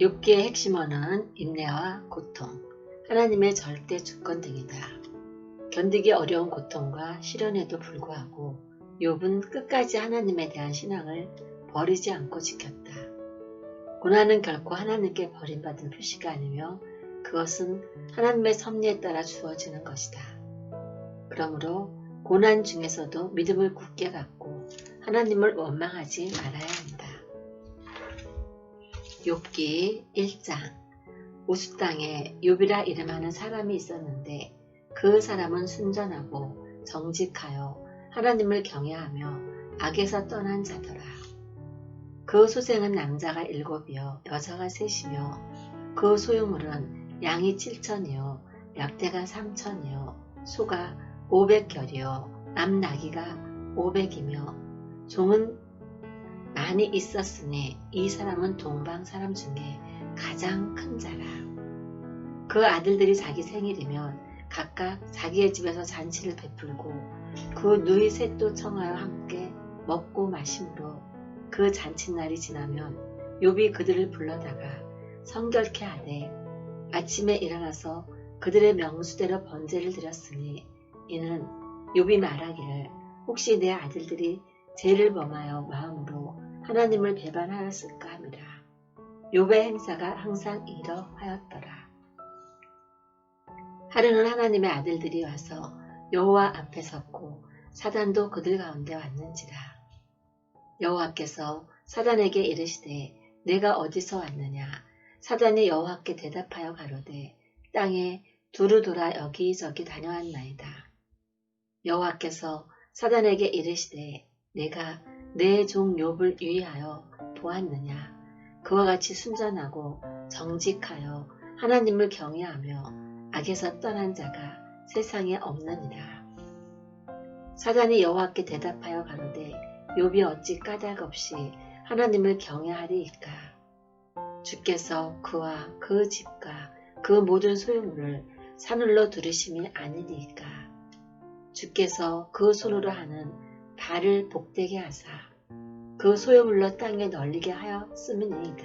욥기의 핵심어는 인내와 고통, 하나님의 절대 주권 등이다. 견디기 어려운 고통과 시련에도 불구하고 욥은 끝까지 하나님에 대한 신앙을 버리지 않고 지켰다. 고난은 결코 하나님께 버림받은 표시가 아니며 그것은 하나님의 섭리에 따라 주어지는 것이다. 그러므로 고난 중에서도 믿음을 굳게 갖고 하나님을 원망하지 말아야 한다. 욥기 1장 우스 땅에 욥이라 이름하는 사람이 있었는데 그 사람은 순전하고 정직하여 하나님을 경외하며 악에서 떠난 자더라. 그 소생은 남자가 일곱이요 여자가 셋이며 그 소유물은 양이 칠천이요 약대가 삼천이요 소가 오백결이요 남나기가 오백이며 종은 많이 있었으니 이 사람은 동방 사람 중에 가장 큰 자라. 그 아들들이 자기 생일이면 각각 자기의 집에서 잔치를 베풀고 그 누이 셋도 청하여 함께 먹고 마심으로 그 잔칫날이 지나면 욥이 그들을 불러다가 성결케 하되 아침에 일어나서 그들의 명수대로 번제를 드렸으니 이는 욥이 말하기를 혹시 내 아들들이 죄를 범하여 마음으로 하나님을 배반하였을까 합니다. 욥의 행사가 항상 이러하였더라. 하루는 하나님의 아들들이 와서 여호와 앞에 섰고 사단도 그들 가운데 왔는지라. 여호와께서 사단에게 이르시되 내가 어디서 왔느냐 사단이 여호와께 대답하여 가로되 땅에 두루 돌아 여기저기 다녀왔나이다. 여호와께서 사단에게 이르시되 내가 내 종 욥을 유의하여 보았느냐? 그와 같이 순전하고 정직하여 하나님을 경외하며 악에서 떠난 자가 세상에 없느니라. 사단이 여호와께 대답하여 가로되 욥이 어찌 까닭없이 하나님을 경외하리이까? 주께서 그와 그 집과 그 모든 소유물을 사늘로 두르심이 아니니까? 주께서 그 손으로 하는 발을 복되게 하사 그 소유물로 땅에 널리게 하였음이니이다.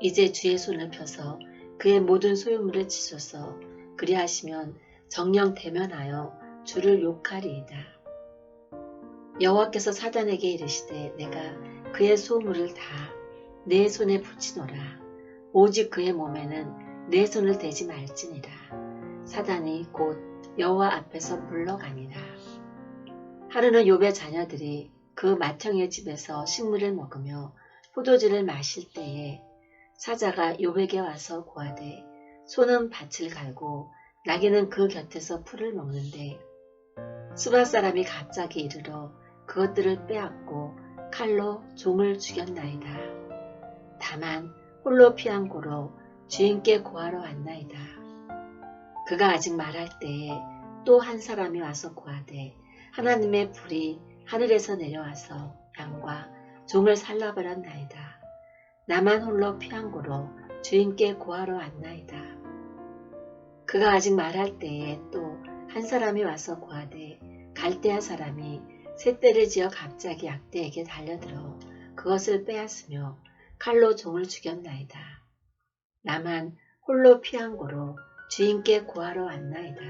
이제 주의 손을 펴서 그의 모든 소유물을 치소서 그리하시면 정령 대면하여 주를 욕하리이다. 여호와께서 사단에게 이르시되 내가 그의 소물을 다 내 손에 붙이노라. 오직 그의 몸에는 내 손을 대지 말지니라. 사단이 곧 여호와 앞에서 물러가니라. 하루는 욥의 자녀들이 그 맏형의 집에서 식물을 먹으며 포도주를 마실 때에 사자가 욥에게 와서 고하되 소는 밭을 갈고 나귀는 그 곁에서 풀을 먹는데 수바 사람이 갑자기 이르러 그것들을 빼앗고 칼로 종을 죽였나이다. 다만 홀로 피한 고로 주인께 고하러 왔나이다. 그가 아직 말할 때에 또 한 사람이 와서 고하되 하나님의 불이 하늘에서 내려와서 양과 종을 살라버렸나이다. 나만 홀로 피한 고로 주인께 고하러 왔나이다. 그가 아직 말할 때에 또 한 사람이 와서 고하되 갈대아 사람이 새떼를 지어 갑자기 약대에게 달려들어 그것을 빼앗으며 칼로 종을 죽였나이다. 나만 홀로 피한 고로 주인께 구하러 왔나이다.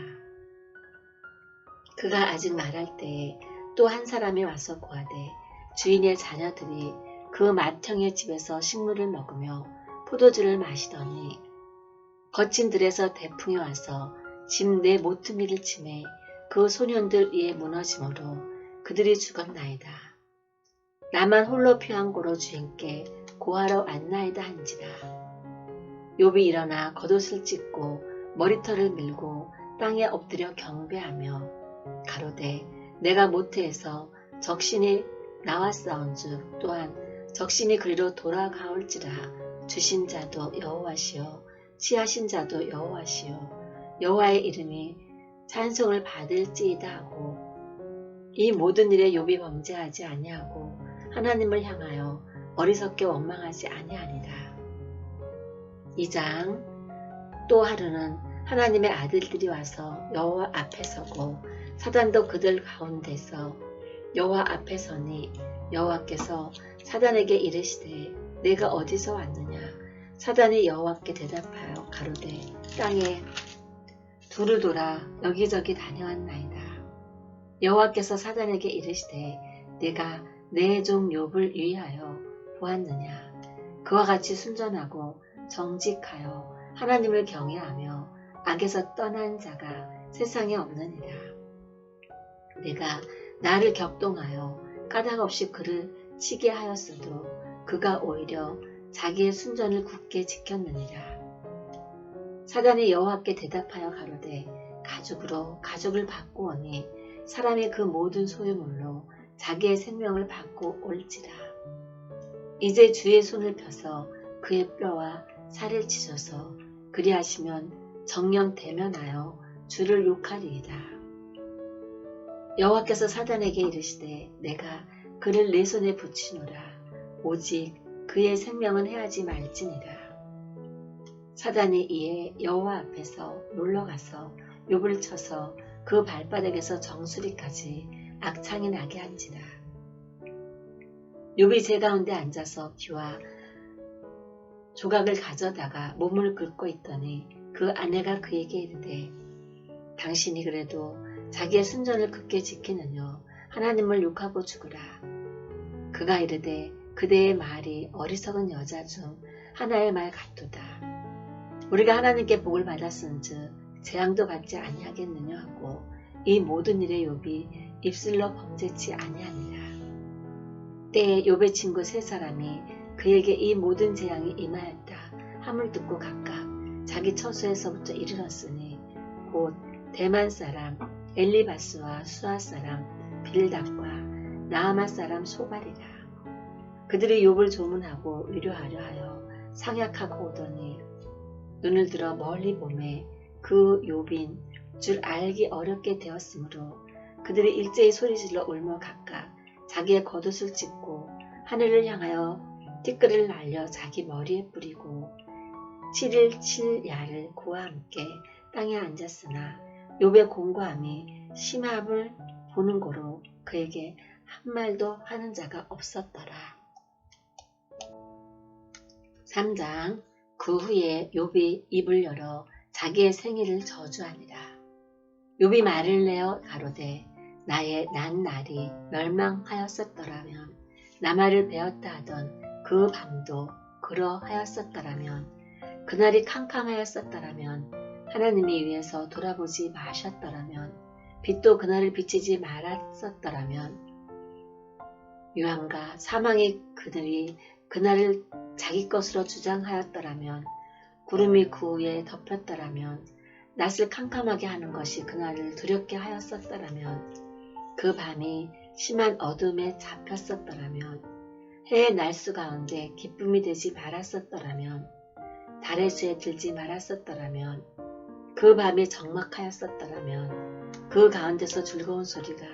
그가 아직 말할 때에 또 한 사람이 와서 구하되 주인의 자녀들이 그 맏형의 집에서 식물을 먹으며 포도주를 마시더니 거친 들에서 대풍이 와서 집 내 모퉁이를 침해 그 소년들 위에 무너짐으로 그들이 죽었나이다. 나만 홀로 피한 고로 주인께 고하러 왔나이다 한지라. 욥이 일어나 겉옷을 찢고 머리털을 밀고 땅에 엎드려 경배하며 가로되 내가 모태에서 적신이 나왔사온즉 또한 적신이 그리로 돌아가올지라 주신 자도 여호와시요 취하신 자도 여호와시요 여호와의 이름이 찬송을 받을지이다 하고 이 모든 일에 욥이 범죄하지 아니하고 하나님을 향하여 어리석게 원망하지 아니하니라. 2장 또 하루는 하나님의 아들들이 와서 여호와 앞에 서고 사단도 그들 가운데서 여호와 앞에 서니 여호와께서 사단에게 이르시되 내가 어디서 왔느냐 사단이 여호와께 대답하여 가로되 땅에 두루 돌아 여기저기 다녀왔나이다. 여호와께서 사단에게 이르시되 내가 내 종 욥을 위하여 보았느냐 그와 같이 순전하고 정직하여 하나님을 경외하며 악에서 떠난 자가 세상에 없느니라. 내가 나를 격동하여 까닭없이 그를 치게 하였어도 그가 오히려 자기의 순전을 굳게 지켰느니라. 사단이 여호와께 대답하여 가로되 가죽으로 가죽을 바꾸오니 사람이 그 모든 소유물로 자기의 생명을 받고 올지라. 이제 주의 손을 펴서 그의 뼈와 살을 치셔서 그리하시면 정령 대면하여 주를 욕하리이다. 여호와께서 사단에게 이르시되 내가 그를 내 손에 붙이노라 오직 그의 생명은 해하지 말지니라. 사단이 이에 여호와 앞에서 놀러가서 욕을 쳐서 그 발바닥에서 정수리까지 악창이 나게 한지라. 욥이 제 가운데 앉아서 귀와 조각을 가져다가 몸을 긁고 있더니 그 아내가 그에게 이르되 당신이 그래도 자기의 순전을 굳게 지키느뇨 하나님을 욕하고 죽으라. 그가 이르되 그대의 말이 어리석은 여자 중 하나의 말 같도다. 우리가 하나님께 복을 받았은즉 재앙도 받지 아니하겠느냐 하고 이 모든 일에 욥이 입술로 범죄치 아니하니라. 때에 욥의 친구 세 사람이 그에게 이 모든 재앙이 임하였다. 함을 듣고 각각 자기 처소에서부터 이르렀으니 곧 대만 사람 엘리바스와 수아 사람 빌답과 나아마 사람 소발이라. 그들이 욥을 조문하고 위로하려 하여 상약하고 오더니 눈을 들어 멀리 보매 그 욥인 줄 알기 어렵게 되었으므로 그들이 일제히 소리질러 울며 각각 자기의 겉옷을 찢고 하늘을 향하여 티끌을 날려 자기 머리에 뿌리고 7일 7야를 그와 함께 땅에 앉았으나 욥의 공고함이 심함을 보는 거로 그에게 한 말도 하는 자가 없었더라. 3장 그 후에 욥이 입을 열어 자기의 생일을 저주하니라. 욥이 말을 내어 가로되 나의 난 날이 멸망하였었더라면 나말을 배웠다 하던 그 밤도 그러하였었더라면 그날이 캄캄하였었더라면 하나님이 위해서 돌아보지 마셨더라면 빛도 그날을 비치지 말았었더라면 유황과 사망의 그들이 그날을 자기 것으로 주장하였더라면 구름이 그 위에 덮였더라면 낯을 캄캄하게 하는 것이 그날을 두렵게 하였었더라면 그 밤이 심한 어둠에 잡혔었더라면 해의 날수 가운데 기쁨이 되지 말았었더라면 달의 수에 들지 말았었더라면 그 밤이 적막하였었더라면 그 가운데서 즐거운 소리가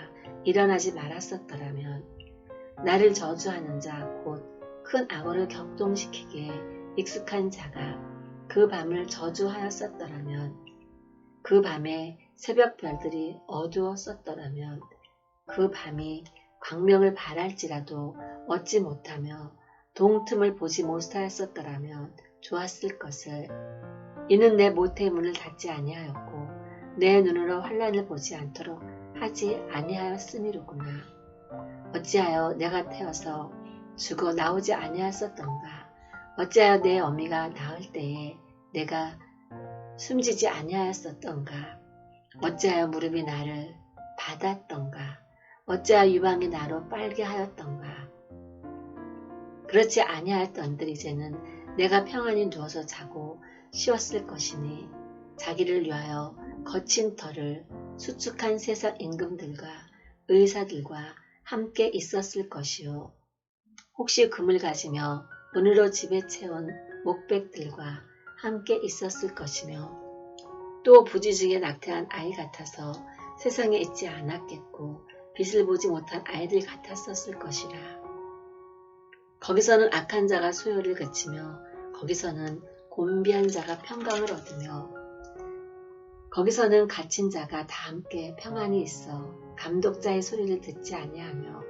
일어나지 말았었더라면 나를 저주하는 자 곧 큰 악어를 격동시키기에 익숙한 자가 그 밤을 저주하였었더라면 그 밤에 새벽 별들이 어두웠었더라면 그 밤이 광명을 바랄지라도 얻지 못하며 동틈을 보지 못하였었더라면 좋았을 것을 이는 내 모태의 문을 닫지 아니하였고 내 눈으로 환란을 보지 않도록 하지 아니하였음이로구나. 어찌하여 내가 태어서 죽어 나오지 아니하였었던가. 어찌하여 내 어미가 낳을 때에 내가 숨지지 아니하였었던가. 어찌하여 무릎이 나를 받았던가. 어찌하여 유방이 나로 빨게 하였던가. 그렇지 아니하였던들 이제는 내가 평안히 누워서 자고 쉬었을 것이니 자기를 위하여 거친 털을 수축한 세상 임금들과 의사들과 함께 있었을 것이요. 혹시 금을 가지며 은으로 집에 채운 목백들과 함께 있었을 것이며 또 부지 중에 낙태한 아이 같아서 세상에 있지 않았겠고 빛을 보지 못한 아이들 같았었을 것이라. 거기서는 악한 자가 소요를 그치며 거기서는 곤비한 자가 평강을 얻으며 거기서는 갇힌 자가 다 함께 평안이 있어 감독자의 소리를 듣지 아니하며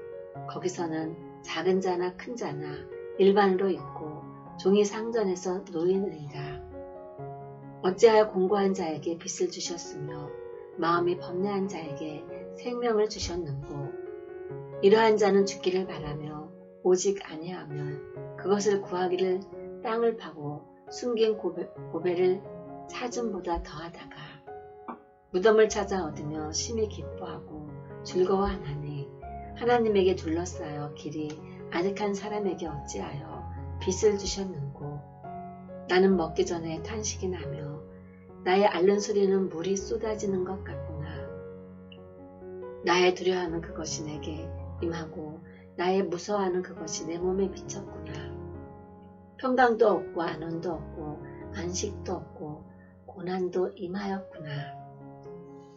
거기서는 작은 자나 큰 자나 일반으로 있고 종이 상전에서 놓이느니라. 어찌하여 공고한 자에게 빚을 주셨으며 마음이 범례한 자에게 생명을 주셨는고 이러한 자는 죽기를 바라며 오직 아니하면 그것을 구하기를 땅을 파고 숨긴 고배, 고배를 찾음보다 더하다가 무덤을 찾아 얻으며 심히 기뻐하고 즐거워하나니 하나님에게 둘러싸여 길이 아득한 사람에게 어찌하여 빚을 주셨는고 나는 먹기 전에 탄식이 나며 나의 앓는 소리는 물이 쏟아지는 것 같구나. 나의 두려워하는 그것이 내게 임하고 나의 무서워하는 그것이 내 몸에 비쳤구나. 평강도 없고 안원도 없고 안식도 없고 고난도 임하였구나.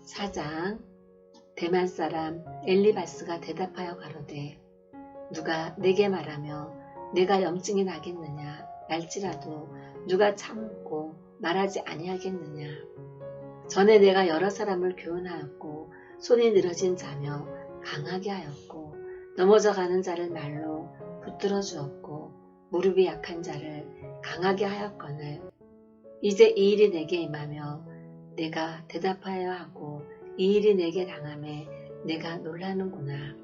사장 대만 사람 엘리바스가 대답하여 가로되 누가 내게 말하며 내가 염증이 나겠느냐 날지라도 누가 참고 말하지 아니하겠느냐 전에 내가 여러 사람을 교훈하였고 손이 늘어진 자며 강하게 하였고 넘어져 가는 자를 말로 붙들어 주었고 무릎이 약한 자를 강하게 하였거늘 이제 이 일이 내게 임하며 내가 대답하여야 하고 이 일이 내게 당함에 내가 놀라는구나.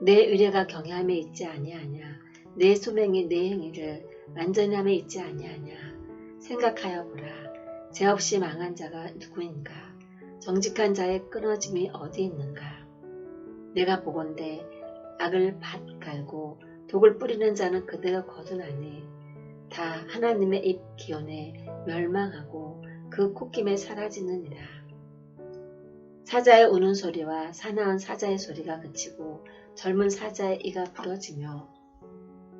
내 의뢰가 경외함에 있지 아니하냐. 내 소명이 내 행위를 완전함에 있지 아니하냐. 생각하여 보라. 죄 없이 망한 자가 누구인가. 정직한 자의 끊어짐이 어디 있는가. 내가 보건대 악을 밭 갈고 독을 뿌리는 자는 그대로 거두나니 다 하나님의 입 기온에 멸망하고 그 콧김에 사라지느니라. 사자의 우는 소리와 사나운 사자의 소리가 그치고 젊은 사자의 이가 부러지며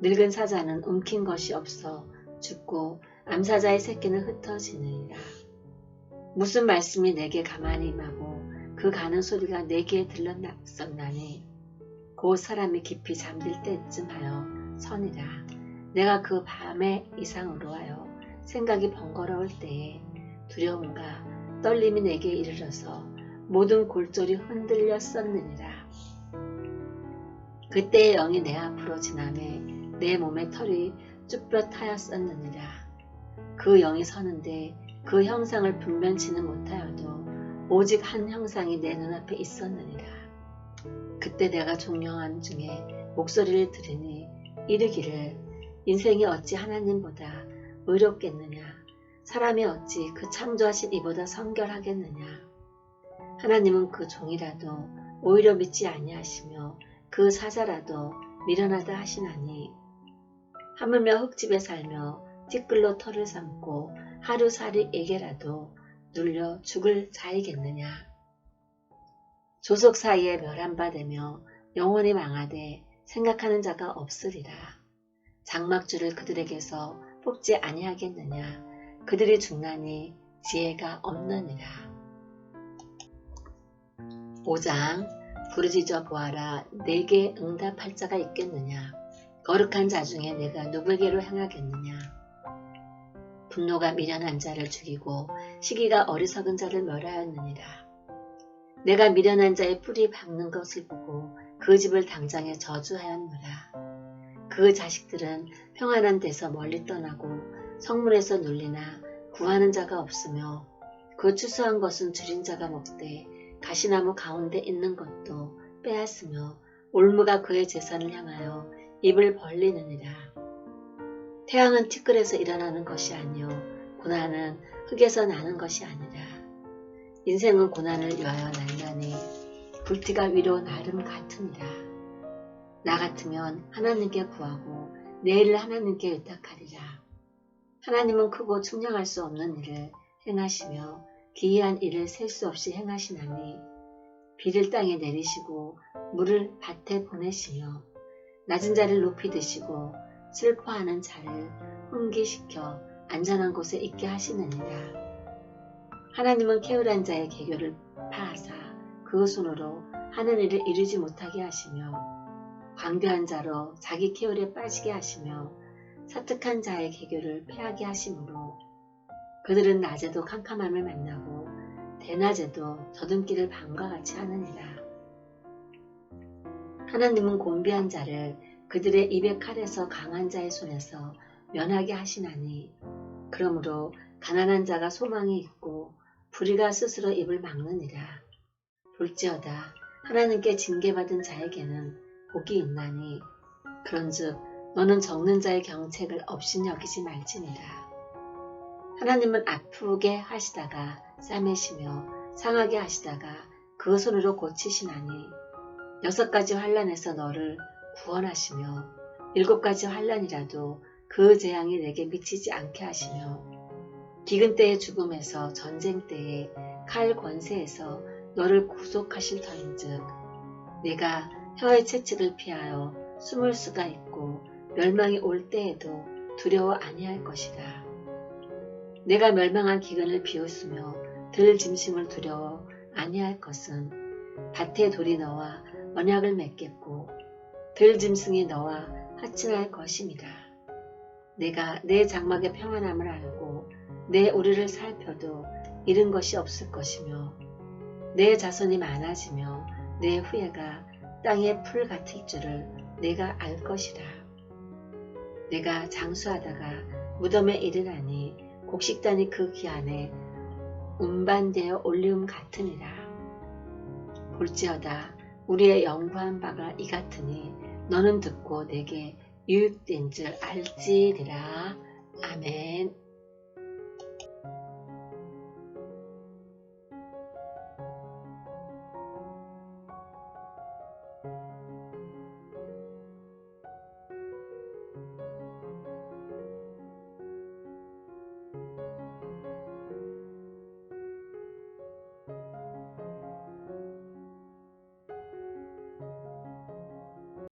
늙은 사자는 움킨 것이 없어 죽고 암사자의 새끼는 흩어지느니라. 무슨 말씀이 내게 가만히 임하고 그 가는 소리가 내게 들렸었나니 곧 사람이 깊이 잠들 때쯤 하여 선이라. 내가 그 밤의 이상으로 하여 생각이 번거로울 때에 두려움과 떨림이 내게 이르러서 모든 골절이 흔들렸었느니라. 그때의 영이 내 앞으로 지나매 내 몸의 털이 쭈뼛하였었느니라. 그 영이 서는데 그 형상을 분변치는 못하여도 오직 한 형상이 내 눈앞에 있었느니라. 그때 내가 종영한 중에 목소리를 들으니 이르기를 인생이 어찌 하나님보다 의롭겠느냐? 사람이 어찌 그 창조하신 이보다 성결하겠느냐? 하나님은 그 종이라도 오히려 믿지 아니하시며 그 사자라도 미련하다 하시나니 하물며 흙집에 살며 티끌로 털을 삼고 하루살이 에게라도 눌려 죽을 자이겠느냐 조속 사이에 멸한 바 되며 영원히 망하되 생각하는 자가 없으리라. 장막주를 그들에게서 뽑지 아니하겠느냐? 그들이 죽나니 지혜가 없느니라. 5장 부르짖어 보아라. 내게 응답할 자가 있겠느냐? 거룩한 자 중에 내가 누구에게로 향하겠느냐? 분노가 미련한 자를 죽이고 시기가 어리석은 자를 멸하였느니라 내가 미련한 자의 뿌리 박는 것을 보고 그 집을 당장에 저주하였노라 그 자식들은 평안한 데서 멀리 떠나고 성문에서 눌리나 구하는 자가 없으며 그 추수한 것은 줄인 자가 먹되 가시나무 가운데 있는 것도 빼앗으며 올무가 그의 재산을 향하여 입을 벌리느니라. 태양은 티끌에서 일어나는 것이 아니요 고난은 흙에서 나는 것이 아니라 인생은 고난을 위하여 난다니 불티가 위로 나름 같으니라. 나 같으면 하나님께 구하고 내일을 하나님께 의탁하리라. 하나님은 크고 측량할 수 없는 일을 행하시며 기이한 일을 셀 수 없이 행하시나니 비를 땅에 내리시고 물을 밭에 보내시며 낮은 자를 높이 드시고 슬퍼하는 자를 흥기시켜 안전한 곳에 있게 하시느니라. 하나님은 캐울한 자의 개교를 파하사 그 손으로 하는 일을 이루지 못하게 하시며 광대한 자로 자기 캐울에 빠지게 하시며 사특한 자의 개교를 패하게 하시므로 그들은 낮에도 캄캄함을 만나고 대낮에도 더듬기를 밤과 같이 하느니라. 하나님은 곤비한 자를 그들의 입의 칼에서 강한 자의 손에서 면하게 하시나니 그러므로 가난한 자가 소망이 있고 불의가 스스로 입을 막느니라. 볼지어다 하나님께 징계받은 자에게는 복이 있나니 그런즉 너는 적는 자의 경책을 없인 여기지 말지니라. 하나님은 아프게 하시다가 싸매시며 상하게 하시다가 그 손으로 고치시나니 여섯 가지 환란에서 너를 구원하시며 일곱 가지 환란이라도 그 재앙이 내게 미치지 않게 하시며 기근 때의 죽음에서 전쟁 때의 칼 권세에서 너를 구속하실 터인즉 내가 혀의 채찍을 피하여 숨을 수가 있고 멸망이 올 때에도 두려워 아니할 것이다. 내가 멸망한 기근을 비웃으며 들 짐승을 두려워 아니할 것은 밭에 돌이 너와 언약을 맺겠고 들 짐승이 너와 하친할 것입니다. 내가 내 장막의 평안함을 알고 내 우리를 살펴도 잃은 것이 없을 것이며 내 자손이 많아지며 내 후예가 땅의 풀 같을 줄을 내가 알 것이라. 내가 장수하다가 무덤에 이르나니 곡식단이 그 기안에 운반되어 올리움 같으니라. 볼지어다 우리의 영구한 바가 이 같으니 너는 듣고 내게 유익된 줄 알지리라. 아멘